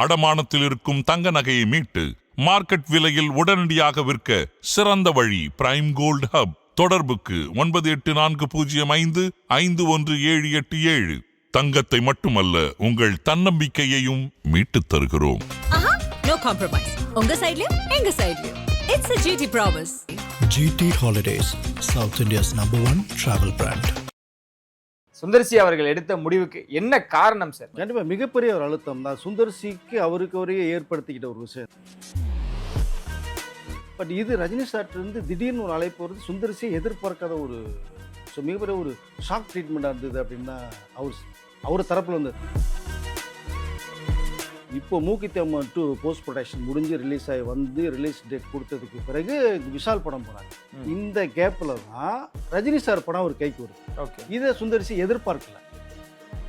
அடமானத்தில் இருக்கும் தங்க நகையை மீட்டு மார்க்கெட் விலையில் உடனடியாக விற்க சிறந்த வழி பிரைம் கோல்ட் ஹப் தொடர்புக்கு ஒன்பது எட்டு நான்கு பூஜ்ஜியம் ஐந்து ஐந்து ஒன்று ஏழு எட்டு ஏழு. தங்கத்தை மட்டுமல்ல உங்கள் தன்னம்பிக்கையையும் மீட்டுத் தருகிறோம். ஆஹா நோ காம்ப்ரமைஸ் உங்க சைடுலயும் எங்க சைடுலயும் it's a GT promise GT Holidays, South India's number one travel brand. Sundar C அவர்கள் எடுத்த முடிவுக்கு என்ன காரணம் சார்? கண்டிப்பாக மிகப்பெரிய ஒரு அழுத்தம் தான். சுந்தர்சிக்கு அவருக்கு அவரையே ஏற்படுத்திக்கிட்ட ஒரு விஷயம். பட் இது ரஜினி சார்ட்டிருந்து திடீர்னு ஒரு அழைப்பு வருது. சுந்தர்சியை எதிர்பார்க்காத ஒரு ஸோ மிகப்பெரிய ஒரு ஷாக் ட்ரீட்மெண்ட்டாக இருந்தது அப்படின்னா அவர் அவர் தரப்பில் வந்தது இப்போ Mookuthi Amman two post production முடிஞ்சு ரிலீஸ் ஆகி வந்து ரிலீஸ் டேட் கொடுத்ததுக்கு பிறகு விஷால் படம் ம். இந்த கேப்பில் தான் ரஜினி சார் படம் ஒரு கைக்கு வருது. ஓகே. இதை சுந்தரிசி எதிர்பார்க்கல.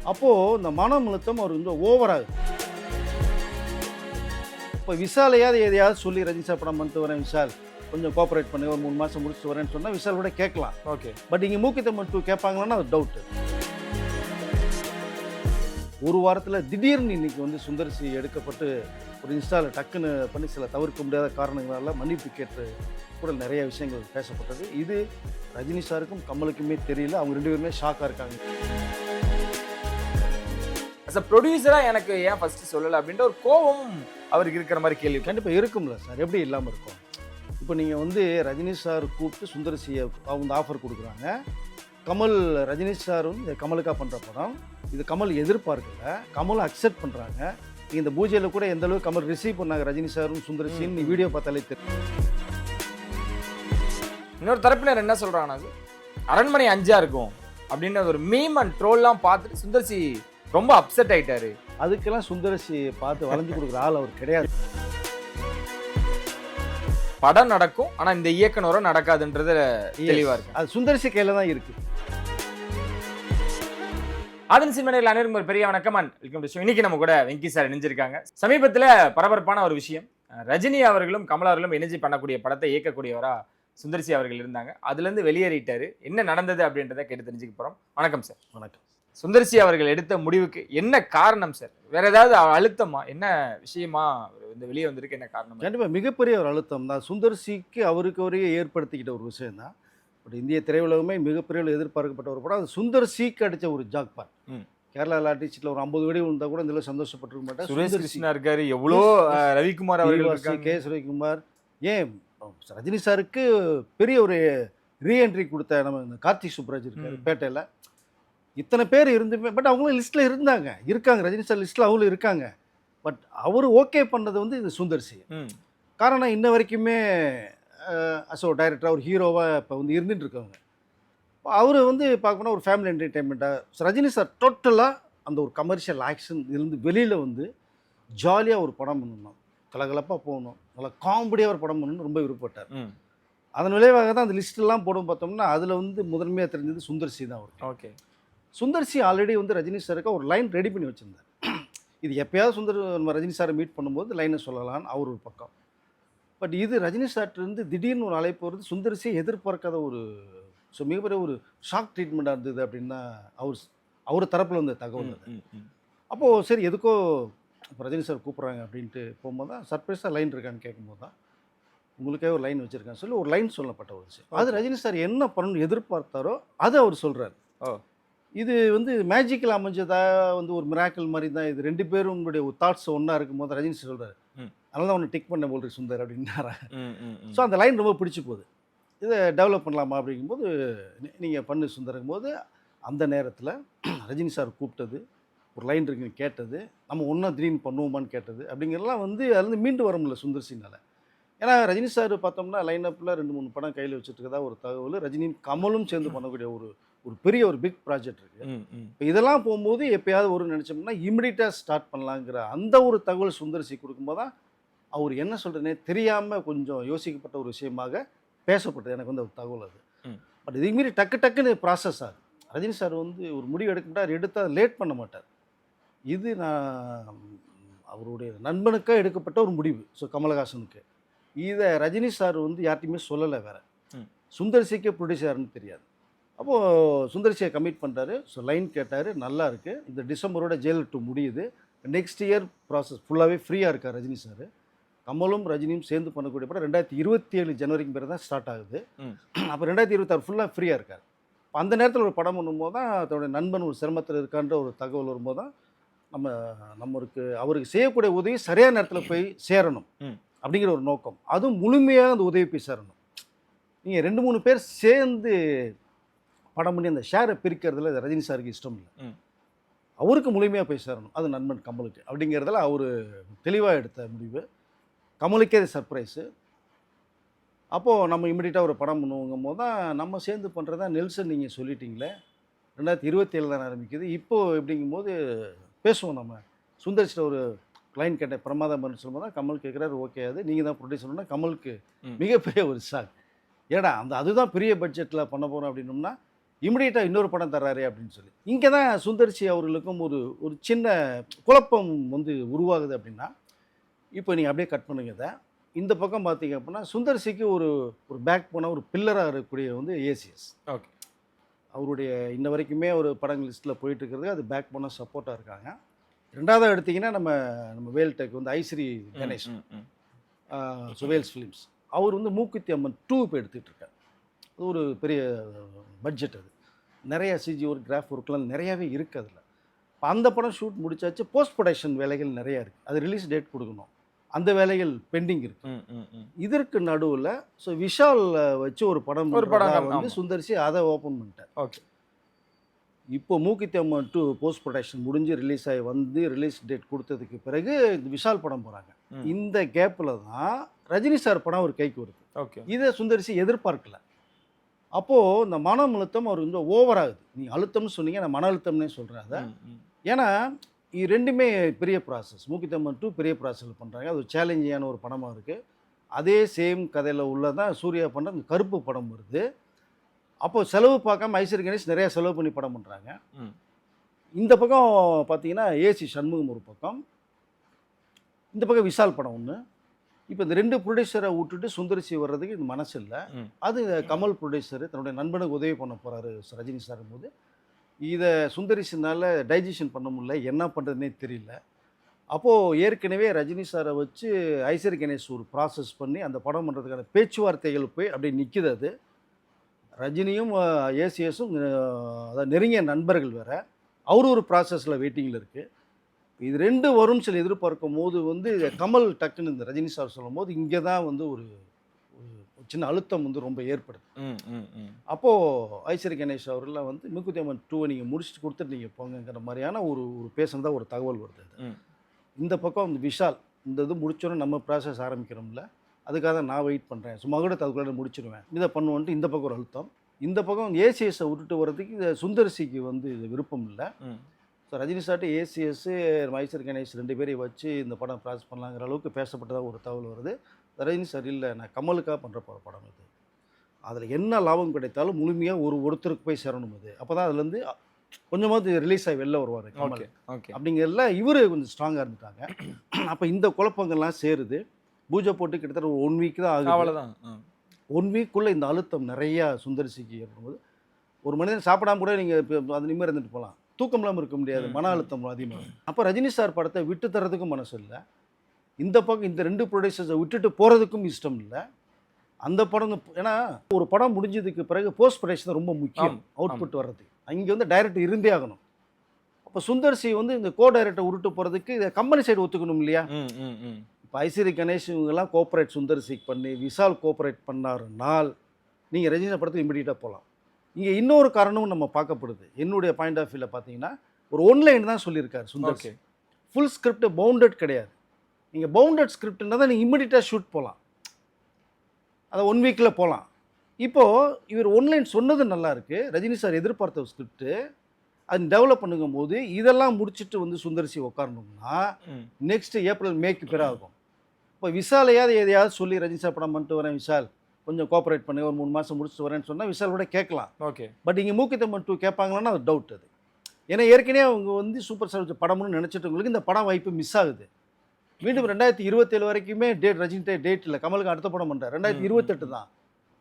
அப்போது இந்த மன அழுத்தம் அவர் வந்து ஓவராகுது இப்போ விசாலையாவது எதையாவது சொல்லி ரஜினி சார் படம் பண்ணிட்டு வரேன் விஷால். கொஞ்சம் கோஆப்ரேட் பண்ணுங்க ஒரு மூணு மாதம் முடிச்சுட்டு வரேன்னு சொன்னால் விஷால் கூட கேட்கலாம். ஓகே. பட் இங்கே மூக்கித்தம்மன் டூ கேட்பாங்களான்னா அது டவுட்டு ஒரு வாரத்தில் திடீர்னு இன்னைக்கு வந்து சுந்தரிசி எடுக்கப்பட்டு ஒரு இன்ஸ்டாவில் டக்குன்னு பண்ணி சில தவிர்க்க முடியாத காரணங்களால மன்னிப்பு கேட்டு கூட நிறைய விஷயங்கள் பேசப்பட்டது. இது ரஜினி சாருக்கும் கமலுக்குமே தெரியல. அவங்க ரெண்டு பேருமே ஷாக்காக இருக்காங்க. அஸ் அ ப்ரொடியூசரா எனக்கு ஏன் ஃபர்ஸ்ட் சொல்லல அப்படின்ற ஒரு கோபம் அவருக்கு இருக்கிற மாதிரி கேள்வி. கண்டிப்பாக இருக்கும்ல சார். எப்படி இல்லாமல் இருக்கும்? இப்போ நீங்கள் வந்து ரஜினி சார் கூப்பிட்டு சுந்தரசியை அவங்க ஆஃபர் கொடுக்குறாங்க. கமல் ரஜினி சார் வந்து கமலுக்காக பண்ணுற படம். இது கமல் எதிர்பார்க்கல. கமல் அக்செப்ட் பண்ணுறாங்க இந்த பூஜையில் கூட எந்த அளவுக்கு கமல் ரிசீவ் பண்ணாங்க? ரஜினி சாரும் சுந்தரசின்னு நீ வீடியோ பார்த்தாலே தெரியும் இன்னொரு தரப்பினர் என்ன சொல்றாங்கன்னா சார், அரண்மனை அஞ்சா இருக்கும் அப்படின்னு ஒரு மீம் அண்ட் ட்ரோல்லாம் பார்த்துட்டு சுந்தர்சி ரொம்ப அப்செட் ஆயிட்டாரு. அதுக்கெல்லாம் சுந்தரசி பார்த்து வளைஞ்சு கொடுக்குற ஆள் அவர் கிடையாது. படம் நடக்கும் ஆனா இந்த இயக்குனரும் நடக்காதுன்றது தெளிவா இருக்கு அது சுந்தரசி கையில் தான் இருக்குது ஆதன் சினிமனையில் அனைவருக்கும் ஒரு பெரிய வணக்கம் வெல்கம் டு ஷோ இன்னைக்கு நம்ம கூட வெங்கி சார் இணைஞ்சிருக்காங்க. சமீபத்துல பரபரப்பான ஒரு விஷயம். ரஜினி அவர்களும் கமல் அவர்களும் இணைஞ்சு பண்ணக்கூடிய படத்தை இயக்கக்கூடியவரா சுந்தர்சி அவர்கள் இருந்தாங்க. அதுல இருந்து வெளியேறிட்டாரு. என்ன நடந்தது அப்படின்றத கேட்டு தெரிஞ்சுக்க போறோம். வணக்கம் சார் வணக்கம். சுந்தர்சி அவர்கள் எடுத்த முடிவுக்கு என்ன காரணம் சார் வேற ஏதாவது அழுத்தமா? என்ன விஷயமா வந்து வெளியே வந்திருக்கு? என்ன காரணம்? கண்டிப்பாக மிகப்பெரிய ஒரு அழுத்தம் தான். சுந்தர்சிக்கு அவருக்கு அவரே ஏற்படுத்திக்கிட்ட ஒரு விஷயம் தான் பட் இந்திய திரையுலகமே மிகப்பெரிய எதிர்பார்க்கப்பட்ட ஒரு படம். அது சுந்தர்சிக்கு அடித்த ஒரு ஜாக் பார் ம். கேரளா லாட்டிச்சில் ஒரு ஐம்பது வெடி விழுந்தா கூட இந்த சந்தோஷப்பட்டிருக்க மாட்டேன் சுரேஷ் சுந்தர் சி, கிருஷ்ணா இருக்காரு எவ்வளோ ரவிக்குமார் அவர்கள் கே. சுரேஷ்குமார். ஏன் ரஜினி சாருக்கு பெரிய ஒரு ரீஎன்ட்ரி கொடுத்த நம்ம இந்த கார்த்திக் சுப்ராஜ் இருக்காரு. பேட்டையில். இத்தனை பேர் இருந்துமே பட் அவங்களும் லிஸ்ட்டில் இருந்தாங்க. இருக்காங்க ரஜினி சார் லிஸ்ட்டில் அவங்களும் இருக்காங்க. பட் அவர் ஓகே பண்ணது வந்து இது சுந்தர்சி ம், காரணம் இன்ன வரைக்குமே அசோ டைரக்டர் ஒரு ஹீரோவாக இப்போ வந்து இருந்துட்டு இருக்கவங்க. அவர் வந்து பார்க்கணும் ஒரு ஃபேமிலி என்டர்டெயின்மெண்ட்டாக ரஜினி சார் டோட்டலாக அந்த ஒரு கமர்ஷியல் ஆக்ஷன் இருந்து வெளியில் வந்து ஜாலியாக ஒரு படம் பண்ணணும் கலகலப்பாக போகணும் நல்லா காமெடியாக ஒரு படம் பண்ணணும்னு ரொம்ப விருப்பப்பட்டார். அதன் விளைவாக தான் அந்த லிஸ்ட்டெல்லாம் போடும் பார்த்தோம்னா அதில் வந்து முதன்மையாக தெரிஞ்சது சுந்தர்சி தான் அவருக்கு ஓகே. சுந்தர்சி ஆல்ரெடி வந்து ரஜினி சாருக்கு ஒரு லைன் ரெடி பண்ணி வச்சுருந்தார். இது எப்பயாவது சுந்தர் நம்ம ரஜினி சாரை மீட் பண்ணும்போது லைனை சொல்லலாம்னு அவர் ஒரு பக்கம். பட் இது ரஜினி சார்ட்டிருந்து திடீர்னு ஒரு அழைப்பு வருது. சுந்தர்சியை எதிர்பார்க்காத ஒரு ஸோ மிகப்பெரிய ஒரு ஷாக் ட்ரீட்மெண்ட்டாக இருந்தது அப்படின்னா அவர் அவர் தரப்பில் வந்த தகவல் அது. அப்போது சரி எதுக்கோ இப்போ ரஜினி சார் கூப்பிட்றாங்க அப்படின்ட்டு போகும்போது தான் சர்ப்ரைஸாக லைன் இருக்கான்னு கேட்கும்போது தான் உங்களுக்கே ஒரு லைன் வச்சுருக்கேன் சொல்லி ஒரு லைன் சொல்லப்பட்ட ஒரு அது ரஜினி சார் என்ன பண்ணணும்னு எதிர்பார்த்தாரோ அதை அவர் சொல்கிறார். இது வந்து மேஜிக்கல் அமைஞ்சதா? வந்து ஒரு மிராக்கல் மாதிரி தான். இது ரெண்டு பேரும் உங்களுடைய தாட்ஸ் ஒன்றா இருக்கும்போது ரஜினி சார் சொல்கிறார். அதனால தான் ஒன்று டிக் பண்ண போல் சுந்தர் அப்படின்னாரா. ஸோ அந்த லைன் ரொம்ப பிடிச்சி போகுது. இதை டெவலப் பண்ணலாமா அப்படிங்கும்போது நீங்கள் பண்ணு சுந்தருங்கும் போது அந்த நேரத்தில் ரஜினி சார் கூப்பிட்டது ஒரு லைன் இருக்குன்னு கேட்டது நம்ம ஒன்றா திடீர்னு பண்ணுவோமான்னு கேட்டது அப்படிங்கிறதெல்லாம் வந்து அதுலேருந்து மீண்டு வர முடியல சுந்தர் சிங்னால ஏன்னா ரஜினி சார் பார்த்தோம்னா லைன் அப்பில் ரெண்டு மூணு படம் கையில் வச்சுட்டு இருக்கதா ஒரு தகவல் ரஜினியும் கமலும் சேர்ந்து பண்ணக்கூடிய ஒரு ஒரு பெரிய ஒரு பிக் ப்ராஜெக்ட் இருக்குது. இப்போ இதெல்லாம் போகும்போது எப்பயாவது ஒரு நினச்சோம்னா இமிடியட்டாக ஸ்டார்ட் பண்ணலாங்கிற அந்த ஒரு தகவல் சுந்தர்சி கொடுக்கும்போது தான் அவர் என்ன சொல்கிறதுனே தெரியாமல் கொஞ்சம் யோசிக்கப்பட்ட ஒரு விஷயமாக பேசப்பட்டது. எனக்கு வந்து ஒரு தகவல் அது. பட் இதுக்கு மீறி டக்கு டக்குன்னு ப்ராசஸ் ஆகுது. ரஜினி சார் வந்து ஒரு முடிவு எடுக்க மாட்டார் எடுத்து அதை லேட் பண்ண மாட்டார். இது நான் அவருடைய நண்பனுக்காக எடுக்கப்பட்ட ஒரு முடிவு. ஸோ கமலஹாசனுக்கு. இதை ரஜினி சார் வந்து யார்ட்டையுமே சொல்லலை வேற. ம். சுந்தர்சிக்கே ப்ரொடியூசர்னு தெரியாது. அப்போது சுந்தர்சியை கமிட் பண்ணுறாரு ஸோ லைன் கேட்டார் நல்லா இருக்குது இந்த டிசம்பரோட ஜெயில் டூ முடியுது. நெக்ஸ்ட் இயர் ப்ராசஸ் ஃபுல்லாகவே ஃப்ரீயாக இருக்கார் ரஜினி சார் கமலும் ரஜினியும் சேர்ந்து பண்ணக்கூடிய படம் ரெண்டாயிரத்தி இருபத்தி ஏழு ஜனவரிக்கு பிறகு தான் ஸ்டார்ட் ஆகுது. அப்போ ரெண்டாயிரத்தி இருபத்தாறு ஃபுல்லாக ஃப்ரீயாக இருக்கார். அப்ப அந்த நேரத்தில் ஒரு படம் பண்ணும்போது தான் தன்னுடைய நண்பன் ஒரு சிரமத்தில் இருக்கான்ற ஒரு தகவல் வரும்போது தான் நம்ம நம்மளுக்கு அவருக்கு செய்யக்கூடிய உதவி சரியான நேரத்தில் போய் சேரணும். அப்படிங்கிற ஒரு நோக்கம். அதுவும் முழுமையாக அந்த உதவி போய் சேரணும். நீங்கள் ரெண்டு மூணு பேர் சேர்ந்து படம் பண்ணி அந்த ஷேரை பிரிக்கிறதுல ரஜினி சாருக்கு இஷ்டம் இல்லை. அவருக்கு முழுமையாக போய் சேரணும். அது நண்பன் கமலுக்கு. அப்படிங்கிறதுல அவர் தெளிவாக எடுத்த முடிவு. கமலுக்கே அது சர்ப்ரைஸு அப்போது நம்ம இமிடியட்டாக ஒரு படம் பண்ணுவோங்கும் போது தான் நம்ம சேர்ந்து பண்ணுறதா நெல்சன் நீங்கள் சொல்லிட்டீங்களே. ரெண்டாயிரத்தி இருபத்தி ஏழு தான் ஆரம்பிக்குது. இப்போது எப்படிங்கும்போது பேசுவோம் நம்ம. சுந்தர்சிட்ட ஒரு க்ளைன் கேட்டேன். பிரமாதம் பண்ணி சொல்லும்போது தான் கமல் கேட்குறாரு ஓகே அது நீங்கள் தான் ப்ரொடியூசர்னா கமலுக்கு. மிகப்பெரிய ஒரு ஷாக் ஏடா அந்த அதுதான் பெரிய பட்ஜெட்டில் பண்ண போகிறோம் அப்படின்னோம்னா இமிடியேட்டாக இன்னொரு படம் தர்றாரே அப்படின்னு சொல்லி. இங்கே தான் சுந்தர்சி அவர்களுக்கும் ஒரு ஒரு சின்ன குழப்பம் வந்து உருவாகுது அப்படின்னா இப்போ நீங்கள் அப்படியே கட் பண்ணுங்க இதை. இந்த பக்கம் பார்த்தீங்க அப்படின்னா சுந்தர்சிக்கு ஒரு ஒரு பேக் போனால் ஒரு பில்லராக இருக்கக்கூடிய வந்து ஏசிஎஸ் ஓகே அவருடைய இன்ன வரைக்குமே ஒரு படங்கள் லிஸ்ட்டில் போயிட்டு இருக்கிறது அது பேக் போனால் சப்போர்ட்டாக இருக்காங்க. ரெண்டாவது எடுத்தீங்கன்னா நம்ம நம்ம வேல்டெக் வந்து ஐஸ்ரீ கணேஷ். சுவேல்ஸ் ஃபிலிம்ஸ் அவர் வந்து மூக்குத்தி அம்மன் டூ இப்போ எடுத்துகிட்டு இருக்கார். அது ஒரு பெரிய பட்ஜெட் அது. நிறைய சிஜி ஒர்க் கிராஃப் ஒர்க்லாம் நிறையாவே இருக்குது அதில். இப்போ அந்த படம் ஷூட் முடிச்சாச்சு போஸ்ட் ப்ரொடக்ஷன் வேலைகள் நிறையா இருக்குது அது ரிலீஸ் டேட் கொடுக்கணும். அந்த வேலைகள் பெண்டிங் ம். இதற்கு நடுவில் ஸோ விஷால் வச்சு ஒரு படம் ஒரு படம் வந்து. சுந்தர்சி அதை ஓப்பன் பண்ணிட்டார். ஓகே. இப்போ Mookuthi Amman two post production முடிஞ்சு ரிலீஸ் ஆகி வந்து ரிலீஸ் டேட் கொடுத்ததுக்கு பிறகு இந்த விஷால் படம் போகிறாங்க. இந்த கேப்பில் தான் ரஜினி சார் படம் ஒரு கைக்கு வருது. ஓகே. இதை சுந்தரிசி எதிர்பார்க்கல. அப்போது இந்த மன அழுத்தம் அவர் வந்து ஓவர் ஆகுது. நீங்கள் அழுத்தம்னு சொன்னீங்க நான் மன அழுத்தம்னே சொல்கிறேன் அதை. ஏன்னா இது ரெண்டுமே பெரிய ப்ராசஸ் மூக்கித்தம்மன் டூ பெரிய ப்ராசஸ் பண்ணுறாங்க அது சேலஞ்சியான ஒரு படமாக இருக்குது அதே சேம் கதையில் உள்ளதான் சூர்யா பண்ணுற அந்த கருப்பு படம் வருது. அப்போ செலவு பார்க்காம ஐஸ்வரி கணேஷ் நிறைய செலவு பண்ணி படம் பண்ணுறாங்க. இந்த பக்கம் பார்த்தீங்கன்னா ஏசி சண்முகம் ஒரு பக்கம். இந்த பக்கம் விஷால் படம் ஒன்று இப்போ இந்த ரெண்டு ப்ரொடியூசரை விட்டுட்டு சுந்தரிசி வர்றதுக்கு இது மனசு இல்லை. அது கமல் ப்ரொடியூசர் தன்னுடைய நண்பனுக்கு உதவி பண்ண போகிறாரு ரஜினி சார் போது. இதை சுந்தரிசினால் டைஜஷன் பண்ண முடியல. என்ன பண்ணுறதுனே தெரியல. அப்போது ஏற்கனவே ரஜினி சாரை வச்சு ஐஸ்வரி கணேஷ் ஒரு ப்ராசஸ் பண்ணி அந்த படம் பண்ணுறதுக்கான பேச்சுவார்த்தைகள் போய் அப்படியே நிற்கிது அது. ரஜினியும் ஏசிஎஸும் அதாவது நெருங்கிய நண்பர்கள் வேற. அவரு ஒரு ப்ராசஸில் வெயிட்டிங்கில் இருக்குது இது ரெண்டு வரும் சில எதிர்பார்க்கும் போது வந்து கமல் டக்குன்னு இந்த ரஜினி சார் சொல்லும் போது இங்கே தான் வந்து ஒரு சின்ன அழுத்தம் வந்து ரொம்ப ஏற்படுது. அப்போது ஐஸ்வரி கணேஷ் அவர்லாம் வந்து மிக்குத்தி அம்மன் டூவை நீங்கள் முடிச்சுட்டு கொடுத்துட்டு நீங்கள் போங்கங்கிற மாதிரியான ஒரு ஒரு பேசுனதா ஒரு தகவல் வருது அது. இந்த பக்கம் இந்த விஷால் இந்த இது முடிச்சோன்னே நம்ம ப்ராசஸ் ஆரம்பிக்கிறோம்ல அதுக்காக தான் நான் வெயிட் பண்ணுறேன் சும்மா கூட அதுக்குள்ளே முடிச்சிடுவேன் இதை பண்ணுவோன்ட்டு இந்த பக்கம் ஒரு அழுத்தம் இந்த பக்கம் ஏசிஎஸை விட்டுட்டு வர்றதுக்கு இந்த சுந்தர்சிக்கு வந்து இது விருப்பம் இல்லை. ஸோ ரஜினி சார்ட்டு ஏசிஎஸ் மைசூர் கணேஷ் ரெண்டு பேரையும் வச்சு இந்த படம் ப்ராசஸ் பண்ணலாங்கிற அளவுக்கு பேசப்பட்டதாக ஒரு தகவல் வருது. ரஜினி சார் இல்லை நான் கமலுக்காக பண்ணுற போகிற படம் இது. அதில் என்ன லாபம் கிடைத்தாலும் முழுமையாக ஒரு ஒருத்தருக்கு போய் சேரணும் அது அப்போ தான் அதுலேருந்து கொஞ்சமாவது ரிலீஸ் ஆகி வெளில வருவார் கமல். அப்படிங்கிறதுல இவர் கொஞ்சம் ஸ்ட்ராங்காக இருந்துட்டாங்க. அப்போ இந்த குழப்பங்கள்லாம் சேருது. பூஜை போட்டு கிட்டத்தட்ட ஒரு ஒன் வீக் தான் ஆகுது. அவ்வளோதான். ஒன் வீக்குள்ளே இந்த அழுத்தம் நிறையா சுந்தரிசிக்கு ஏற்படும்போது ஒரு மனிதன் சாப்பிடாம கூட நீங்கள் இப்போ அது நிம்மதி இருந்துட்டு போகலாம். தூக்கம் இல்லாமல் இருக்க முடியாது மன. அழுத்தம் அதிகமாக அப்போ ரஜினி சார் படத்தை விட்டு தரதுக்கும் மனசு இல்லை. இந்த பக்கம் இந்த ரெண்டு ப்ரொடியூசர்ஸை விட்டுட்டு போகிறதுக்கும் இஷ்டம் இல்லை. அந்த படம் ஏன்னா ஒரு படம் முடிஞ்சதுக்கு பிறகு போஸ்ட் ப்ரொடக்ஷன் ரொம்ப முக்கியம் அவுட்புட் வர்றதுக்கு அங்கே வந்து டைரக்டர் இருந்தே ஆகணும். அப்போ சுந்தர்சி வந்து இந்த கோ டைரக்டர் உருட்டு போகிறதுக்கு இதை கம்பெனி சைடு ஒத்துக்கணும் இல்லையா? ம், ம், ம். இப்போ ஐஸ்வரி கணேஷ் இவங்கெல்லாம் கோஆப்ரேட் சுந்தர்சிக் பண்ணி விஷால் கோஆப்ரேட் பண்ணாருனால் நீங்கள் ரஜினி படத்துக்கு இமிடியட்டாக போகலாம் இங்கே இன்னொரு காரணமும் நம்ம பார்க்கப்படுது. என்னுடைய பாயிண்ட் ஆஃப் வியூவில் பார்த்தீங்கன்னா ஒரு ஒன்லைன் தான் சொல்லியிருக்காரு Sundar C okay full script bounded கிடையாது. நீங்கள் பவுண்டட் ஸ்கிரிப்ட்னா தான் நீங்கள் இமிடியட்டாக ஷூட் போகலாம் அதை ஒன் வீக்கில் போகலாம் இப்போது இவர் ஒன்லைன் சொன்னது நல்லா இருக்கு. ரஜினி சார் எதிர்பார்த்த ஸ்கிரிப்ட் அது டெவலப் பண்ணும் போது இதெல்லாம் முடிச்சுட்டு வந்து சுந்தர்சி உட்காரணும்னா. நெக்ஸ்ட் ஏப்ரல் மேக்கு பிற ஆகும். இப்போ விசாலையாவது எதையாவது சொல்லி ரஜினி சார் படம் பண்ணிட்டு வரேன் விஷால் கொஞ்சம் கோஆப்ரேட் பண்ணி ஒரு மூணு மாதம் முடிச்சுட்டு வரேன்னு சொன்னால் விஷால் கூட கேட்கலாம். ஓகே பட் இங்கே மூக்கித்தம்மன் டூ கேட்பாங்களான்னா அது டவுட் அது. ஏன்னா ஏற்கனவே அவங்க வந்து சூப்பர் ஸ்டார் வச்ச படம்னு நினச்சிட்டவங்களுக்கு இந்த படம் வாய்ப்பு மிஸ் ஆகுது. மீண்டும் ரெண்டாயிரத்தி இருபத்தேழு வரைக்குமே டேட் ரஜினி டேட் இல்லை. கமலுக்கு அடுத்த படம் பண்ணுறாரு ரெண்டாயிரத்தி இருபத்தெட்டு தான்.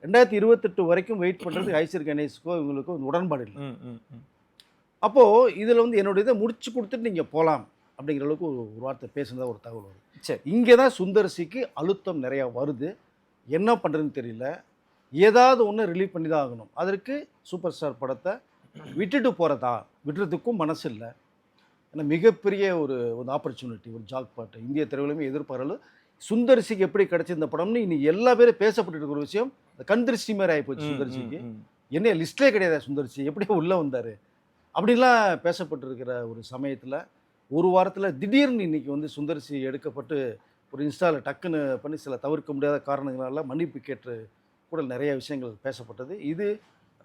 ரெண்டாயிரத்தி இருபத்தெட்டு வரைக்கும் வெயிட் பண்ணுறதுக்கு ஐஸ்வர் கணேஷுக்கோ இவங்களுக்கோ உடன்பாடு இல்லை. அப்போது இதில் வந்து என்னோட இதை முடிச்சு கொடுத்துட்டு நீங்கள் போகலாம் அப்படிங்கிற அளவுக்கு ஒரு வார்த்தை பேசுனதா ஒரு தகவல் வருது சரி. இங்கே தான் சுந்தர்சிக்கு அழுத்தம் நிறையா வருது. என்ன பண்ணுறதுன்னு தெரியல. ஏதாவது ஒன்று ரிலீவ் பண்ணி தான் ஆகணும். அதற்கு சூப்பர் ஸ்டார் படத்தை விட்டுட்டு போகிறதா விடுறதுக்கும் மனசு இல்லை. ஏன்னா மிகப்பெரிய ஒரு ஒரு ஆப்பர்ச்சுனிட்டி ஒரு ஜாக் பாட்டு இந்திய திரையுலகமே எதிர்பார்க்கல சுந்தர்சிக்கு எப்படி கிடைச்ச இந்த படம்னு இன்னைக்கு எல்லா பேரும் பேசப்பட்டு இருக்கிற விஷயம் கண் திருஷ்டி மாதிரி ஆகிப்போச்சு சுந்தர்சிக்கு. என்ன லிஸ்ட்லேயே கிடையாது சுந்தர்சி. எப்படி உள்ளே வந்தார். அப்படிலாம் பேசப்பட்டிருக்கிற ஒரு சமயத்தில் ஒரு வாரத்தில் திடீர்னு இன்னைக்கு வந்து சுந்தர்சி எடுக்கப்பட்டு ஒரு இன்ஸ்டாவில் டக்குன்னு பண்ணி சில தவிர்க்க முடியாத காரணங்களால மன்னிப்பு கேட்டு கூட நிறைய விஷயங்கள் பேசப்பட்டது. இது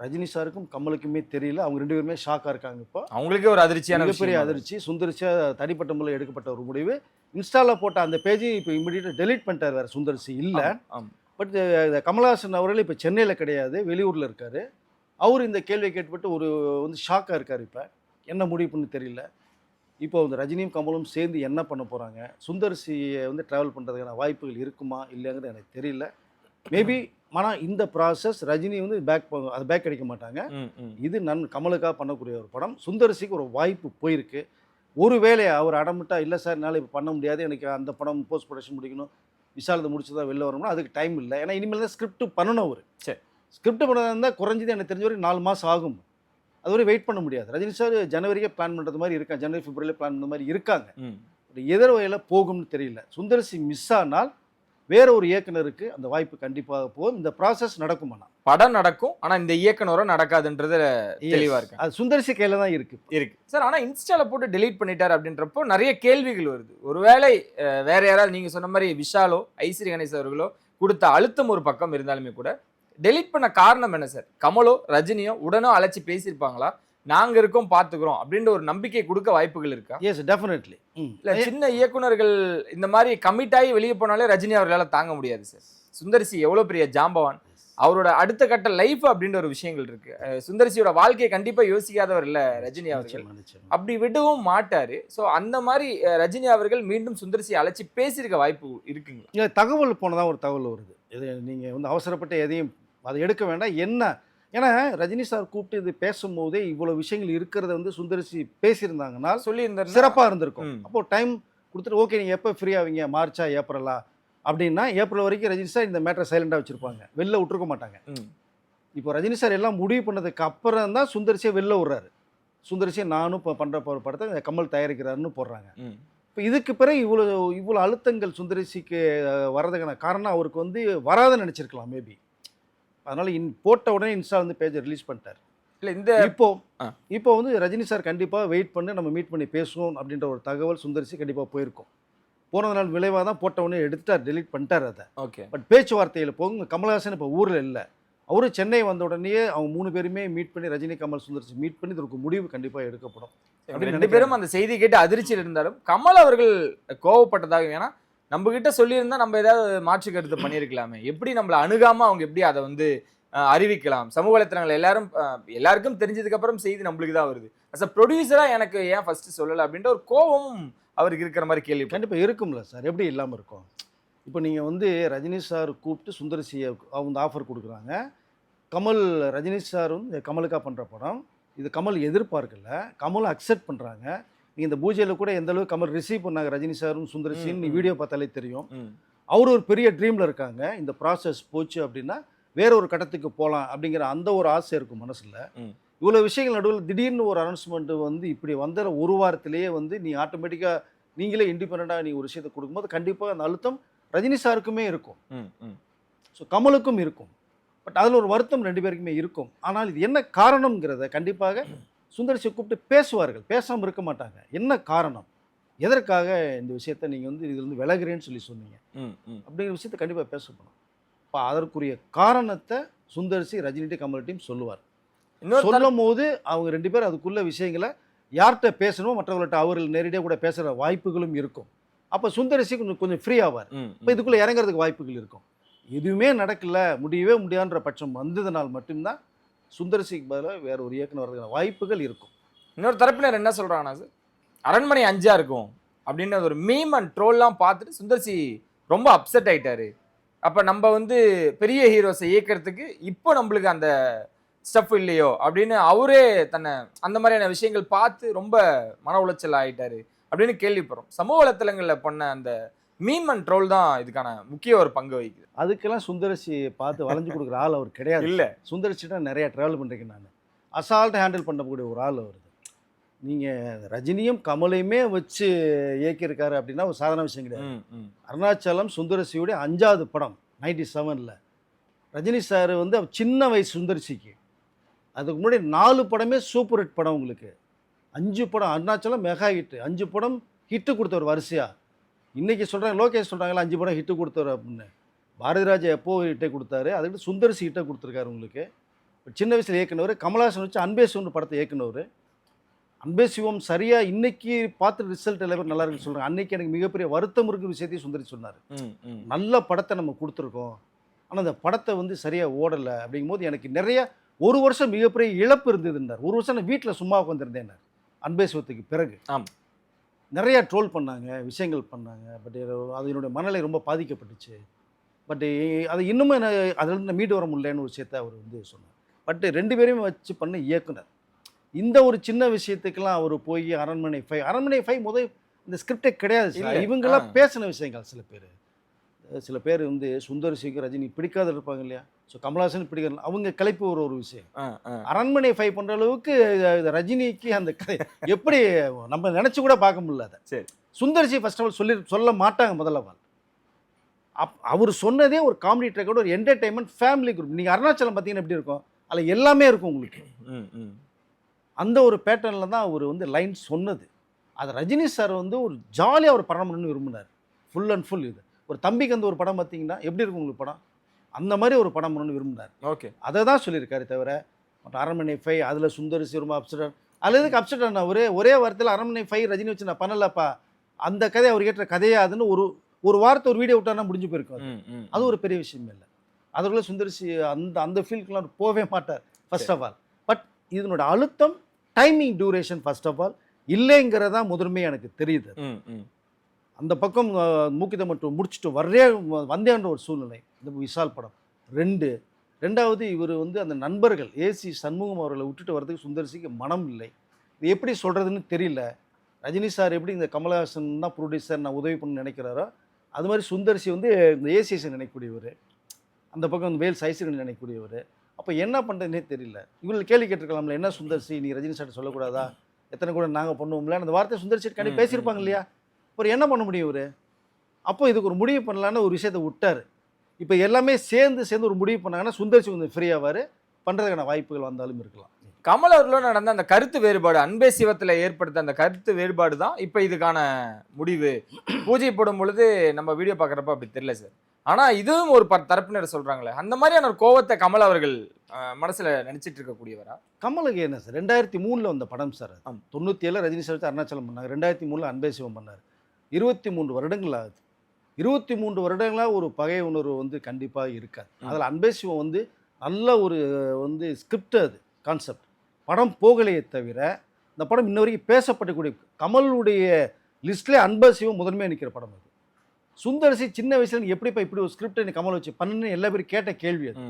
ரஜினி சாருக்கும் கமலுக்குமே தெரியல. அவங்க ரெண்டு பேருமே ஷாக்காக இருக்காங்க இப்போ. அவங்களுக்கே ஒரு அதிர்ச்சியான மிகப்பெரிய அதிர்ச்சி சுந்தர்சியாக தனிப்பட்ட முறையில் எடுக்கப்பட்ட ஒரு முடிவு. இன்ஸ்டாவில் போட்ட அந்த பேஜை இப்போ இமிடியேட்டாக டெலீட் பண்ணிட்டார் வேறு சுந்தர்சி இல்லை. பட் கமலஹாசன் அவர்கள் இப்போ சென்னையில் கிடையாது வெளியூரில் இருக்கார். அவர் இந்த கேள்வியை கேட்டுப்பட்டு ஒரு வந்து ஷாக்காக இருக்கார் இப்போ. என்ன முடிவு பண்ணு தெரியல. இப்போ வந்து ரஜினியும் கமலும் சேர்ந்து என்ன பண்ண போகிறாங்க சுந்தர்சியை வந்து ட்ராவல் பண்ணுறதுக்கான வாய்ப்புகள் இருக்குமா? இல்லைங்கிறது எனக்கு தெரியல. மேபி ஆனால் இந்த ப்ராசஸ் ரஜினி வந்து பேக் அது பேக் அடிக்க மாட்டாங்க. இது நன் கமலுக்காக பண்ணக்கூடிய ஒரு படம். சுந்தர்சிக்கு ஒரு வாய்ப்பு போயிருக்கு. ஒருவேளை அவர் அடமிட்டா இல்லை சார் என்னால் இப்போ பண்ண முடியாது. எனக்கு அந்த படம் போஸ்ட் ப்ரொடக்ஷன் முடிக்கணும். விசாலத்தை முடிச்சு தான் வெளில வரணும்னா அதுக்கு டைம் இல்லை. ஏன்னா இனிமேல் தான் ஸ்கிரிப்ட் பண்ணணும் அவர். சரி. ஸ்கிரிப்ட் பண்ணதாக இருந்தால் குறைஞ்சது எனக்கு தெரிஞ்ச வரைக்கும் நாலு மாதம் ஆகும். அது வரை வெயிட் பண்ண முடியாது. ரஜினி சார் ஜனவரிக்கே பிளான் பண்ணுறது மாதிரி இருக்காங்க ஜனவரி பிப்ரவரியில் பிளான் பண்ணுற மாதிரி இருக்காங்க. எதிர் வகையில் போகும்னு தெரியல. சுந்தர்சி மிஸ் ஆனால் வேற ஒரு இயக்குனருக்கு அந்த வாய்ப்பு கண்டிப்பாக போகும். இந்த ப்ராசஸ் நடக்குமாண்ணா? படம் நடக்கும். ஆனா இந்த இயக்குனரும் நடக்காதுன்றது தெளிவா இருக்கு. அது சுந்தர்சி கையில் தான் இருக்கு இருக்கு. சார் ஆனா இன்ஸ்டால போட்டு டெலீட் பண்ணிட்டாரு அப்படின்றப்போ நிறைய கேள்விகள் வருது. ஒருவேளை வேற யாராவது நீங்க சொன்ன மாதிரி விஷாலோ ஐஸ்வரி கணேஷ் அவர்களோ கொடுத்த அழுத்தம் ஒரு பக்கம் இருந்தாலுமே கூட டெலீட் பண்ண காரணம் என்ன சார் கமலோ ரஜினியோ உடனோ அழைச்சி பேசியிருப்பாங்களா? நாங்க இருக்கோம் பாத்துக்கிறோம் அப்படின்ற ஒரு நம்பிக்கை கொடுக்க வாய்ப்புகள் இருக்கா? எஸ் டெஃபினெட்லி இல்ல சின்ன இயக்குனர்கள் இந்த மாதிரி கமிட் ஆகி வெளியே போனாலே ரஜினி அவர்களால தாங்க முடியாது சார் சுந்தர்சி எவ்வளவு பெரிய ஜாம்பவான். அவரோட அடுத்த கட்ட லைஃப் அப்படின்ற ஒரு விஷயங்கள் இருக்கு. சுந்தர்சியோட வாழ்க்கையை கண்டிப்பா யோசிக்காதவர் இல்ல ரஜினி அவர்கள். அப்படி விடவும் மாட்டாரு. சோ அந்த மாதிரி ரஜினி அவர்கள் மீண்டும் சுந்தர்சி அழைச்சி பேசியிருக்க வாய்ப்பு இருக்குங்களா? இல்ல தகவல் போனதான் ஒரு தகவல் வருது. இது நீங்கள் வந்து அவசரப்பட்டு எதையும் அதை எடுக்க வேண்டாம். என்ன? ஏன்னா ரஜினி சார் கூப்பிட்டு இது பேசும்போதே இவ்வளோ விஷயங்கள் இருக்கிறத வந்து சுந்தரிசி பேசியிருந்தாங்கன்னா சொல்லி சிறப்பாக இருந்திருக்கும். ம். அப்போ டைம் கொடுத்துட்டு ஓகே நீங்கள் எப்போ ஃப்ரீ ஆவீங்க? மார்ச்சா ஏப்ரலா? அப்படின்னா ஏப்ரல் வரைக்கும் ரஜினி சார் இந்த மேட்டரை சைலண்டாக வச்சுருப்பாங்க. வெளில விட்டுருக்க மாட்டாங்க. இப்போ ரஜினி சார் எல்லாம் முடிவு பண்ணதுக்கு அப்புறம் தான் சுந்தரிசியை வெளில விடுறாரு. சுந்தரிசியை நானும் இப்போ பண்ணுற படத்தை கமல் தயாரிக்கிறாருன்னு போடுறாங்க. இப்போ இதுக்கு பிறகு இவ்வளோ இவ்வளோ அழுத்தங்கள் சுந்தரிசிக்கு வர்றதுக்கான காரணம் அவருக்கு வந்து வராதுன்னு நினச்சிருக்கலாம் மேபி அதனால் இன் போட்ட உடனே இன்ஸ்டா வந்து பேஜை ரிலீஸ் பண்ணிட்டார். இல்ல இந்த இப்போ. இப்போ வந்து ரஜினி சார் கண்டிப்பாக வெயிட் பண்ணி நம்ம மீட் பண்ணி பேசுவோம் அப்படின்ற ஒரு தகவல் சுந்தரிசி கண்டிப்பாக போயிருக்கும். போனதுனால விளைவாக தான் போட்ட உடனே எடுத்துட்டார் டெலீட் பண்ணிட்டார் அதை. ஓகே. பட் பேச்சுவார்த்தையில் போங்க கமல்ஹாசன் இப்போ ஊரில் இல்லை. அவரு சென்னை வந்த உடனேயே அவங்க மூணு பேருமே மீட் பண்ணி ரஜினி கமல் சுந்தரிசி மீட் பண்ணி இதற்கு முடிவு கண்டிப்பாக எடுக்கப்படும். ரெண்டு. பேரும் அந்த செய்தி கேட்டு அதிர்ச்சியில் இருந்தாலும் கமல் அவர்கள் கோவப்பட்டதாக ஏன்னா நம்ம கிட்ட சொல்லியிருந்தா நம்ம ஏதாவது மாற்று கருத்து பண்ணியிருக்கலாமே. எப்படி நம்மளை அணுகாம அவங்க எப்படி அதை வந்து அறிவிக்கலாம்? சமூக வலைத்தளங்கள் எல்லாரும் எல்லாருக்கும் தெரிஞ்சதுக்கு அப்புறம் செய்தி நம்மளுக்கு தான் வருது. அஸ் அ ப்ரொடியூசரா எனக்கு ஏன் ஃபர்ஸ்ட் சொல்லலை அப்படின்ற ஒரு கோபமும் அவருக்கு இருக்கிற மாதிரி கேள்வி கண்டிப்பாக இருக்கும்ல சார் எப்படி இல்லாமல் இருக்கும்? இப்போ நீங்கள் வந்து ரஜினி சார் கூப்பிட்டு சுந்தரசியை அவங்க ஆஃபர் கொடுக்குறாங்க. கமல் ரஜினி சார் வந்து கமலுக்காக பண்ணுற படம். இது கமல் எதிர்பார்க்கல. கமல் அக்செப்ட் பண்ணுறாங்க நீங்கள் இந்த பூஜையில் கூட எந்த அளவுக்கு கமல் ரிசீவ் பண்ணாங்க ரஜினி சாரும் நீ ம். வீடியோ பார்த்தாலே தெரியும். அவர் ஒரு பெரிய ட்ரீமில் இருக்காங்க இந்த ப்ராசஸ் போச்சு அப்படின்னா வேற ஒரு கட்டத்துக்கு போகலாம் அப்படிங்கிற அந்த ஒரு ஆசை இருக்கும் மனசில். இவ்வளோ விஷயங்கள் நடுவில் திடீர்னு ஒரு அனௌன்ஸ்மெண்ட் வந்து இப்படி வந்த ஒரு வாரத்திலேயே வந்து நீ ஆட்டோமேட்டிக்காக நீங்களே இண்டிபெண்ட்டாக நீ ஒரு விஷயத்தை கொடுக்கும்போது கண்டிப்பாக அந்த அழுத்தம் ரஜினி சாருக்குமே இருக்கும் ம், ம். ஸோ கமலுக்கும் இருக்கும் பட் அதில் ஒரு வருத்தம் ரெண்டு பேருக்குமே இருக்கும் ஆனால் இது என்ன காரணம்ங்கிறத கண்டிப்பாக சுந்தரிசியை கூப்பிட்டு பேசுவார்கள். பேசாமல் இருக்க மாட்டாங்க. என்ன காரணம்? எதற்காக இந்த விஷயத்தை நீங்கள் வந்து இதிலிருந்து விலகுறேன்னு சொல்லி சொன்னீங்க. அப்படிங்கிற விஷயத்தை கண்டிப்பாக பேசப்படும் இப்போ அதற்குரிய காரணத்தை சுந்தரிசி ரஜினிட்டி கமல்கிட்டையும் சொல்லுவார். சொல்லும் போது அவங்க ரெண்டு பேரும் அதுக்குள்ள விஷயங்களை யார்கிட்ட பேசணுமோ மற்றவர்கள்ட்ட அவர்கள் நேரடியாக கூட பேசுகிற வாய்ப்புகளும் இருக்கும். அப்போ சுந்தரிசி கொஞ்சம் கொஞ்சம் ஃப்ரீ ஆவார். இப்போ இதுக்குள்ளே இறங்குறதுக்கு வாய்ப்புகள் இருக்கும். எதுவுமே நடக்கல முடியவே முடியாதுன்ற பட்சம் வந்ததுனால் மட்டும்தான் சுந்தரிசிக்கு பதிலாக வேற ஒரு இயக்குனர் வர்றதுக்கான வாய்ப்புகள் இருக்கும். இன்னொரு தரப்பினர் என்ன சொல்றாங்கன்னா சார் அரண்மனை அஞ்சாக இருக்கும். அப்படின்னு ஒரு மீம் அண்ட் ட்ரோல்லாம் பார்த்துட்டு சுந்தர்சி ரொம்ப அப்செட் ஆகிட்டாரு அப்போ நம்ம வந்து பெரிய ஹீரோஸை இயக்கிறதுக்கு இப்போ நம்மளுக்கு அந்த ஸ்டெப் இல்லையோ அப்படின்னு அவரே தன்னை அந்த மாதிரியான விஷயங்கள் பார்த்து ரொம்ப மன உளைச்சல் ஆகிட்டாரு அப்படின்னு கேள்விப்படுறோம். சமூக வலைத்தளங்களில் பண்ண அந்த மீன்மன் ட்ரோல் தான் இதுக்கான முக்கிய ஒரு பங்கு வகிக்குது. அதுக்கெல்லாம் சுந்தரசி பார்த்து வளைஞ்சு கொடுக்குற ஆள் அவர் கிடையாது. இல்ல. சுந்தரசிட்ட நிறைய ட்ராவல் பண்ணிருக்கேன் நான். அசால்ட்டாக ஹேண்டில் பண்ணக்கூடிய ஒரு ஆள் அவர். நீங்கள் ரஜினியும் கமலையுமே வச்சு இயக்கியிருக்காரு அப்படின்னா ஒரு சாதாரண விஷயம் கிடையாது. அருணாச்சலம் சுந்தரசியுடைய அஞ்சாவது படம் நைன்டி செவனில் ரஜினி சார் வந்து சின்ன வயசு சுந்தரசிக்கு. அதுக்கு முன்னாடி நாலு படமே சூப்பர் ஹிட் படம் உங்களுக்கு. அஞ்சு படம் அருணாச்சலம் மெகா ஹிட்டு அஞ்சு படம் ஹிட்டு கொடுத்தவர் வரிசையா. இன்றைக்கி சொல்கிறாங்க லோகேஷ் சொல்கிறாங்களா அஞ்சு படம் ஹிட்டு கொடுத்தவர் அப்படின்னு. பாரதி ராஜா எப்போ ஹிட்டை கொடுத்தாரு? அதுக்கு சுந்தரசி ஹிட்டை கொடுத்துருக்காரு உங்களுக்கு. சின்ன வயசில் இயக்குனவர். கமலஹாசன் வச்சு அன்பே சிவன் படத்தை இயக்குனவர். அன்பே சிவம் சரியாக இன்னைக்கு பார்த்து ரிசல்ட் எல்லாமே நல்லா இருக்குன்னு சொல்கிறாங்க அன்னைக்கு எனக்கு மிகப்பெரிய வருத்தம் இருக்கிற விஷயத்தையும் சுந்தரி சொன்னார். நல்ல படத்தை நம்ம கொடுத்துருக்கோம். ஆனால் அந்த படத்தை வந்து சரியாக ஓடலை அப்படிங்கும்போது எனக்கு நிறைய ஒரு வருஷம் மிகப்பெரிய இழப்பு இருந்ததுன்னார். ஒரு வருஷம் நான் வீட்டில் சும்மா உட்காந்துருந்தேன் அன்பே சிவத்துக்கு பிறகு. ஆம். நிறைய ட்ரோல் பண்ணாங்க விஷயங்கள் பண்ணாங்க பட் அது என்னுடைய மனநிலை ரொம்ப பாதிக்கப்பட்டுச்சு. பட் அது இன்னுமே அதிலிருந்து மீண்டு வர முடியலன்னு ஒரு விஷயத்தை அவர் வந்து சொன்னார். பட் ரெண்டு பேரையுமே வச்சு பண்ண இயக்குனர். இந்த ஒரு சின்ன விஷயத்துக்கெல்லாம் அவர் போய் அரண்மனை ஃபைவ் அரண்மனை ஃபைவ் முதல் இந்த ஸ்கிரிப்டே கிடையாது. இவங்கெல்லாம். பேசின விஷயங்கள் சில பேர். சில பேர் வந்து சுந்தர் சிங் ரஜினி பிடிக்காத இருப்பாங்க இல்லையா? ஸோ கமல்ஹாசன் பிடிக்காது அவங்க கலைப்பு ஒரு ஒரு விஷயம். அரண்மனை ஃபைவ் பண்ணுற அளவுக்கு ரஜினிக்கு அந்த கதை எப்படி நம்ம நினச்சி கூட பார்க்க முடியல அதை. சரி. சுந்தர்சி ஃபர்ஸ்ட் ஆஃப் ஆல் சொல்லி சொல்ல மாட்டாங்க முதல்ல அப் அவர் சொன்னதே ஒரு காமெடி ட்ராக்கோட ஒரு என்டர்டைன்மெண்ட் ஃபேமிலி குரூப் நீங்கள் அருணாச்சலம் பார்த்தீங்கன்னா எப்படி இருக்கும்? அதில் எல்லாமே இருக்கும் உங்களுக்கு. அந்த ஒரு பேட்டர்னில் தான் அவர் வந்து லைன் சொன்னது. அது ரஜினி சார் வந்து ஒரு ஜாலியாக ஒரு படம் பண்ணணும்னு விரும்பினார். ஃபுல் அண்ட் ஃபுல் இது. ஒரு தம்பிக்கு அந்த ஒரு படம் பார்த்தீங்கன்னா எப்படி இருக்கும் உங்களுக்கு படம்? அந்த மாதிரி ஒரு படம் பண்ணணும்னு விரும்பினார். ஓகே. அதை தான் சொல்லியிருக்காரு தவிர அரண்மனை ஃபை அதில் சுந்தர் ரொம்ப அப்செட் அதில் எதுக்கு அப்செட் ஆன ஒரே ஒரே வாரத்தில் அரண்மனை ஃபை ரஜினி வச்சு நான் பண்ணலப்பா. அந்த கதை அவர் கேட்ட கதையாதுன்னு ஒரு ஒரு வாரத்தை ஒரு வீடியோ விட்டாருன்னா முடிஞ்சு போயிருக்கும் அது. ஒரு பெரிய விஷயம் இல்லை. அதுக்குள்ள சுந்தர்சி அந்த அந்த ஃபீல்டுக்குலாம் போகவே மாட்டார் ஃபர்ஸ்ட் ஆஃப் ஆல் பட் இதனோட அழுத்தம் timing duration first of all இல்லைங்கிறதா முதன்மை எனக்கு தெரியுது. அந்த பக்கம் மூக்கித மட்டும் முடிச்சுட்டு வர்றே வந்தேன்ற ஒரு சூழ்நிலை. இந்த விஷால் படம். ரெண்டு. ரெண்டாவது இவர் வந்து அந்த நண்பர்கள் ஏசி சண்முகம் அவர்களை விட்டுட்டு வர்றதுக்கு சுந்தர்சிக்கு மனம் இல்லை. இது எப்படி சொல்கிறதுன்னு தெரியல. ரஜினி சார் எப்படி இந்த கமலஹாசன் தான் ப்ரொடியூசர் நான் உதவி பண்ண நினைக்கிறாரோ அது மாதிரி சுந்தர்சி வந்து இந்த ஏசிஎஸ் நினைக்கக்கூடியவர். அந்த பக்கம் வந்து வேல் சைசிகன் நினைக்கக்கூடியவர். அப்போ என்ன பண்ணுறதுனே தெரியல. இவர்கள் கேள்வி கேட்டிருக்கலாம்ல என்ன சுந்தர்சி நீ ரஜினி சார் சொல்லக்கூடாதா? எத்தனை கூட நாங்கள் பண்ணுவோம்ல அந்த வார்த்தை சுந்தர்சி கண்டி பேசியிருப்பாங்க இல்லையா? அப்புறம் என்ன பண்ண முடியும் இவர்? அப்போ இதுக்கு ஒரு முடிவு பண்ணலான்னு ஒரு விஷயத்தை விட்டார். இப்போ எல்லாமே சேர்ந்து சேர்ந்து ஒரு முடிவு பண்ணாங்கன்னா சுந்தர்சி கொஞ்சம் ஃப்ரீ ஆவார். பண்ணுறதுக்கான வாய்ப்புகள் வந்தாலும் இருக்கலாம். கமல் நடந்த அந்த கருத்து வேறுபாடு அன்பே சிவத்துல ஏற்படுத்த அந்த கருத்து வேறுபாடு தான் இப்ப இதுக்கான முடிவு. பூஜை போடும் பொழுது நம்ம வீடியோ பார்க்குறப்ப அப்படி தெரியல சார். ஆனா இதுவும் ஒரு ப- தரப்பினர் சொல்றாங்களே அந்த மாதிரியான ஒரு கோவத்தை கமல் அவர்கள் மனசுல நினைச்சிட்டு இருக்கக்கூடியவரா? கமலுக்கு என்ன சார்? ரெண்டாயிரத்தி மூணில் வந்த படம் சார். தொண்ணூற்றி ஏழில் ரஜினி சார் அருணாச்சலம் பண்ணாங்க ரெண்டாயிரத்தி மூணில் அன்பே சிவம் பண்ணார். இருபத்தி மூன்று வருடங்கள் ஆகுது இருபத்தி மூன்று வருடங்களாக ஒரு பகை உணர்வு வந்து கண்டிப்பாக இருக்காது. அதில் அன்பே சிவம் வந்து நல்ல ஒரு வந்து ஸ்கிரிப்ட் அது கான்செப்ட் படம் போகலையே தவிர இந்த படம் இன்ன வரைக்கும் பேசப்படக்கூடிய கமலுடைய லிஸ்ட்லேயே அன்பே சிவம் முதன்மையாக நிற்கிற படம் அது. சுந்தரசி சின்ன வயசுல எப்படிப்பா இப்படி ஒரு ஸ்கிரிப்டை நீ கமல் வச்சு பண்ணுன்னு எல்லா பேரும் கேட்ட கேள்வி அது.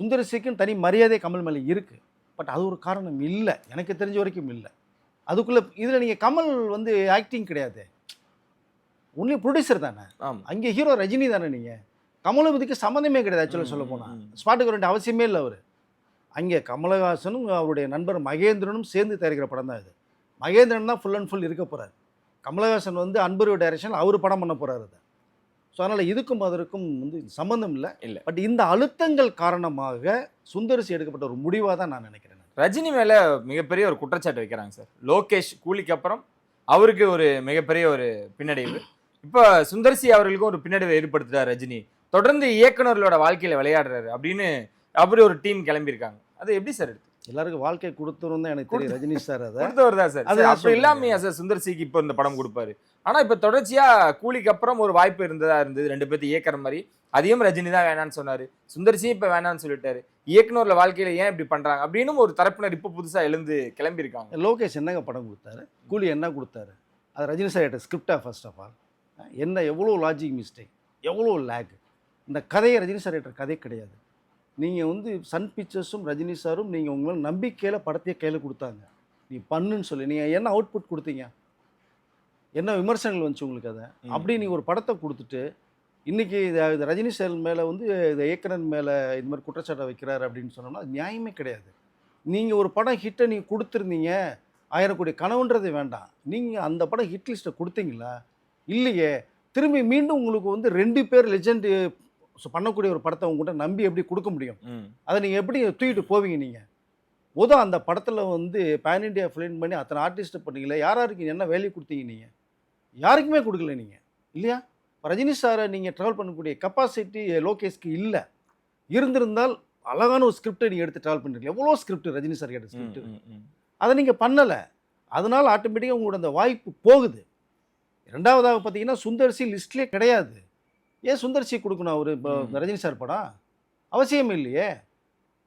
சுந்தரசிக்கும் தனி மரியாதை கமல் மேலே இருக்குது பட் அது ஒரு காரணம் இல்லை. எனக்கு தெரிஞ்ச வரைக்கும் இல்லை. அதுக்குள்ளே இதில் நீங்கள் கமல் வந்து ஆக்டிங் கிடையாது. ஒன்லி ப்ரொடியூசர் தானே. ஆமா. அங்கே ஹீரோ ரஜினி தானே நீங்கள் கமலபதிக்கு சம்மந்தமே கிடையாது ஆக்சுவலாக சொல்ல போனால். ஸ்பாட்டுக்கு வேண்டிய அவசியமே இல்லை அவர். அங்கே கமலஹாசனும் அவருடைய நண்பர் மகேந்திரனும் சேர்ந்து தயாரிக்கிற படம் தான் இது. மகேந்திரன் தான் ஃபுல் அண்ட் ஃபுல் இருக்க போகிறார் கமலஹாசன் வந்து அன்பரு டைரக்ஷன் அவர் படம் பண்ண போகிறார் அதை. ஸோ அதனால் இதுக்கும் அதற்கும் வந்து சம்மந்தம் இல்லை. இல்ல. பட் இந்த அழுத்தங்கள் காரணமாக சுந்தரசி எடுக்கப்பட்ட ஒரு முடிவாக தான் நான் நினைக்கிறேன். ரஜினி மேலே மிகப்பெரிய ஒரு குற்றச்சாட்டு வைக்கிறாங்க சார். லோகேஷ் கூலிக்கு அப்புறம் அவருக்கு ஒரு மிகப்பெரிய ஒரு பின்னடைவு. இப்போ சுந்தர்சி அவர்களுக்கும் ஒரு பின்னடைவை ஏற்படுத்துகிறார் ரஜினி. தொடர்ந்து இயக்குனர்களோட வாழ்க்கையில் விளையாடுறாரு அப்படின்னு அப்படி ஒரு டீம் கிளம்பியிருக்காங்க. அது எப்படி சார் எடுத்து எல்லாருக்கும் வாழ்க்கை கொடுத்துரும் எனக்கு தெரியும். ரஜினி சார் அதை. கொடுத்தவர் தான் சார். அது அப்படி. இல்லாமையா சார் சுந்தர்சிக்கு இப்போ இந்த படம் கொடுப்பாரு. ஆனா இப்ப தொடர்ச்சியா கூலிக்கு அப்புறம் ஒரு வாய்ப்பு இருந்ததா இருந்தது. ரெண்டு பேர்த்து இயக்குற மாதிரி. அதையும் ரஜினி தான் வேணான்னு சொன்னாரு. சுந்தர்சியும் இப்ப வேணான்னு சொல்லிட்டாரு. இயக்குனர்ல வாழ்க்கையில ஏன் இப்படி பண்றாங்க? அப்படின்னு ஒரு தரப்பினர் இப்போ புதுசா எழுந்து கிளம்பியிருக்காங்க. லோகேஷ் என்னங்க படம் கொடுத்தாரு? கூலி என்ன கொடுத்தாரு? அது ரஜினி சார் ஸ்கிரிப்டா ஃபர்ஸ்ட் ஆஃப் ஆல் என்ன எவ்வளோ லாஜிக் மிஸ்டேக் எவ்வளோ லேக் இந்த கதையை ரஜினி சார் ஏற்ற கதை கிடையாது. நீங்கள் வந்து சன் பிக்சர்ஸும் ரஜினி சாரும் நீங்கள் உங்களை நம்பிக்கையில் படத்தையே கையில் கொடுத்தாங்க. நீ பண்ணுன்னு சொல்லி. நீங்கள் என்ன அவுட்புட் கொடுத்தீங்க? என்ன விமர்சனங்கள் வந்துச்சு உங்களுக்கு அதை? அப்படி நீங்கள் ஒரு படத்தை கொடுத்துட்டு இன்னைக்கு இது இது ரஜினி சார் மேலே வந்து இந்த இயக்குனர் மேலே இது மாதிரி குற்றச்சாட்டை வைக்கிறாரு அப்படின்னு சொன்னோம்னா அது நியாயமே கிடையாது. நீங்கள் ஒரு படம் ஹிட்டை நீங்கள் கொடுத்துருந்தீங்க. ஆயிரம் கோடி கனவுன்றது வேண்டாம். நீங்கள் அந்த படம் ஹிட் லிஸ்ட்டை கொடுத்தீங்களா? இல்லையே. திரும்பி மீண்டும் உங்களுக்கு வந்து ரெண்டு பேர் லெஜெண்டு பண்ணக்கூடிய ஒரு படத்தை உங்கள்கிட்ட நம்பி எப்படி கொடுக்க முடியும். அதை நீங்கள் எப்படி தூக்கிட்டு போவீங்க நீங்கள் முதல் அந்த படத்தில் வந்து பேன் இண்டியா ஃபிலிம் பண்ணி அத்தனை ஆர்டிஸ்ட்டை பண்ணீங்களே யார் யாருக்கு என்ன வேல்யூ கொடுத்தீங்க நீங்கள் யாருக்குமே கொடுக்கல நீங்கள் இல்லையா? ரஜினி சாரை நீங்கள் ட்ராவல் பண்ணக்கூடிய கெப்பாசிட்டி லோகேஷ்க்கு இல்லை. இருந்திருந்தால் அழகான ஒரு ஸ்கிரிப்டை நீங்கள் எடுத்து ட்ராவல் பண்ணிருக்கீங்க எவ்வளோ ஸ்கிரிப்ட் ரஜினி சார் கேட்ட ஸ்கிரிப்ட். அதை நீங்கள் பண்ணலை. அதனால் ஆட்டோமேட்டிக்காக உங்களோட அந்த வாய்ப்பு போகுது. ரெண்டாவதாக பார்த்தீங்கன்னா சுந்தர்சி லிஸ்ட்லேயே கிடையாது. ஏன் சுந்தர்சி கொடுக்கணும் அவர்? இப்போ. ரஜினி சார் படம்? அவசியம் இல்லையே.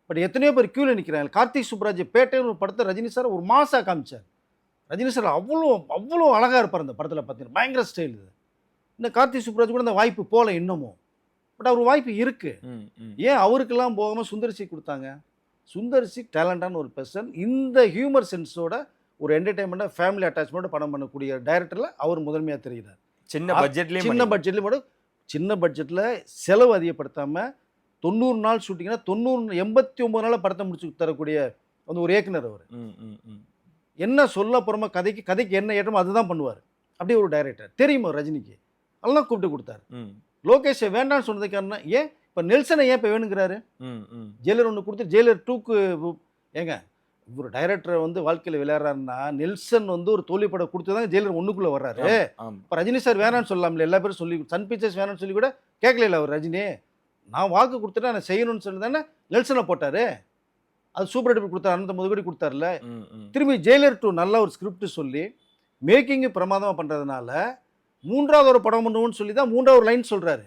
பட் எத்தனையோ பேர் க்யூவில் நிற்கிறாங்க கார்த்திக் சுப்ராஜ் பேட்டைன்னு ஒரு படத்தை ரஜினி சார் ஒரு மாசாக காமிச்சார். ரஜினி சார் அவ்வளோ அவ்வளோ அழகாக இருப்பார் அந்த படத்தில் பார்த்தீங்கன்னா பயங்கர ஸ்டைல் இது. இன்னும் கார்த்திக் சுப்ராஜ் கூட அந்த வாய்ப்பு போகல இன்னமும். பட் அவர் வாய்ப்பு இருக்குது. ஏன் அவருக்கெல்லாம் போகாமல் சுந்தர்சி கொடுத்தாங்க? சுந்தர்சி டேலண்டான ஒரு பர்சன் இந்த ஹியூமர் சென்ஸோட ஒரு என்டர்டைன்மெண்ட்டாக ஃபேமிலி அட்டாச்மெண்ட்டோட படம் பண்ணக்கூடிய டைரக்டரில் அவர் முதன்மையாக தெரிகிறார். சின்ன பட்ஜெட்லயும் சின்ன பட்ஜெட்லேயும் கூட சின்ன பட்ஜெட்டில் செலவு அதிகப்படுத்தாமல் தொண்ணூறு நாள் ஷூட்டிங்னா தொண்ணூறு எண்பத்தி ஒம்பது நாளில் படத்தை முடிச்சு தரக்கூடிய வந்து ஒரு இயக்குனர் அவர். என்ன சொல்ல போகிறோமோ கதைக்கு கதைக்கு என்ன ஏற்றமோ அதுதான் பண்ணுவார். அப்படியே ஒரு டைரக்டர். தெரியுமா ரஜினிக்கு? அதெல்லாம் கூப்பிட்டு கொடுத்தாரு. ம், லோகேஷை வேண்டாம்னு சொன்னதுக்கு காரணம் ஏன்? இப்போ நெல்சனை ஏன் இப்போ வேணுங்கிறாரு. ஜெயிலர் ஒன்று கொடுத்து ஜெயிலர் டூக்கு ஏங்க ஒரு டைரக்டரை வந்து வாழ்க்கையில் விளையாடுறாருன்னா நெல்சன் வந்து ஒரு தோல்வி படம் கொடுத்து தான் ஜெயிலர் ஒன்றுக்குள்ளே வர்றாரு. இப்போ ரஜினி சார் வேணாம்னு சொல்லலாம்ல எல்லா பேரும் சொல்லி சன் பிக்சர்ஸ் வேணாம்னு சொல்லி கூட கேட்கல அவர் ரஜினி. நான் வாக்கு கொடுத்துட்டா நான் செய்யணும்னு சொல்லி தானே நெல்சனை போட்டார். அது சூப்பர் டூப்பர் கொடுத்தாரு அனந்த கோடி கொடுத்தாருல. திரும்பி ஜெயிலர் டூ நல்ல ஒரு ஸ்கிரிப்ட் சொல்லி மேக்கிங்கு பிரமாதமாக பண்ணுறதுனால மூன்றாவது ஒரு படம் பண்ணுவோம்னு சொல்லி தான் மூன்றாவது லைன் சொல்கிறாரு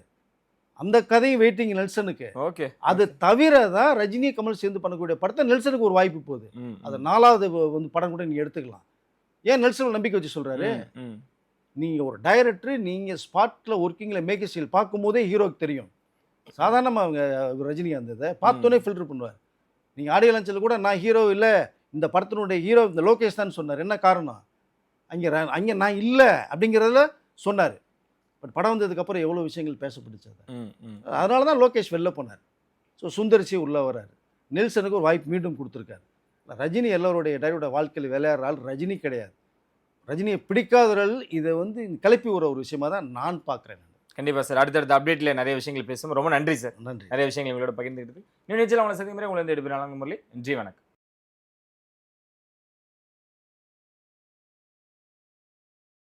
அந்த கதையும் வெயிட்டிங் நெல்சனுக்கு. ஓகே. அது தவிர தான் ரஜினி கமல் சேர்ந்து பண்ணக்கூடிய படத்தை நெல்சனுக்கு ஒரு வாய்ப்பு போகுது. அது. நாலாவது வந்து படம் கூட நீங்கள் எடுத்துக்கலாம். ஏன் நெல்சன் நம்பிக்கை வச்சு சொல்கிறாரு. நீங்கள் ஒரு டைரக்டர் நீங்கள் ஸ்பாட்டில் ஒர்க்கிங்கில் மேக் ஸ்டைல் பார்க்கும்போதே ஹீரோக்கு தெரியும். சாதாரணமாக அவங்க ரஜினிகாந்த் இதை பார்த்தோன்னே ஃபில்டர் பண்ணுவார். நீங்கள் ஆடியோ லஞ்சில் கூட நான் ஹீரோ இல்லை இந்த படத்தினுடைய ஹீரோ இந்த லோகேஷ் தான் சொன்னார். என்ன காரணம்? அங்கே அங்கே நான் இல்லை அப்படிங்கிறதுல சொன்னார். பட் படம் வந்ததுக்கப்புறம் எவ்வளோ விஷயங்கள் பேசப்பட்டுச்சு. அதனால தான் லோகேஷ் வெளில போனார். ஸோ சுந்தரிசி உள்ளே வராரு நெல்சனுக்கு ஒரு வாய்ப்பு மீண்டும் கொடுத்துருக்காரு. ரஜினி எல்லாருடைய டைரோட வாழ்க்கையில் விளையாடுற ஆள் ரஜினி கிடையாது. ரஜினியை பிடிக்காதவர்கள் இதை வந்து கிளப்பி விடுற ஒரு விஷயமா தான் நான் பார்க்குறேன் கண்டிப்பா சார். அடுத்தடுத்த அப்டேட்ல நிறைய விஷயங்கள் பேசுவோம். ரொம்ப நன்றி சார். நன்றி. நிறைய விஷயங்கள் எங்களோட பகிர்ந்துக்கிட்டு இன்னும் நிச்சயம் அவங்களை சந்திக்கும் முறை உங்களை வந்து எடுப்பினாங்க முரளி நன்றி வணக்கம்.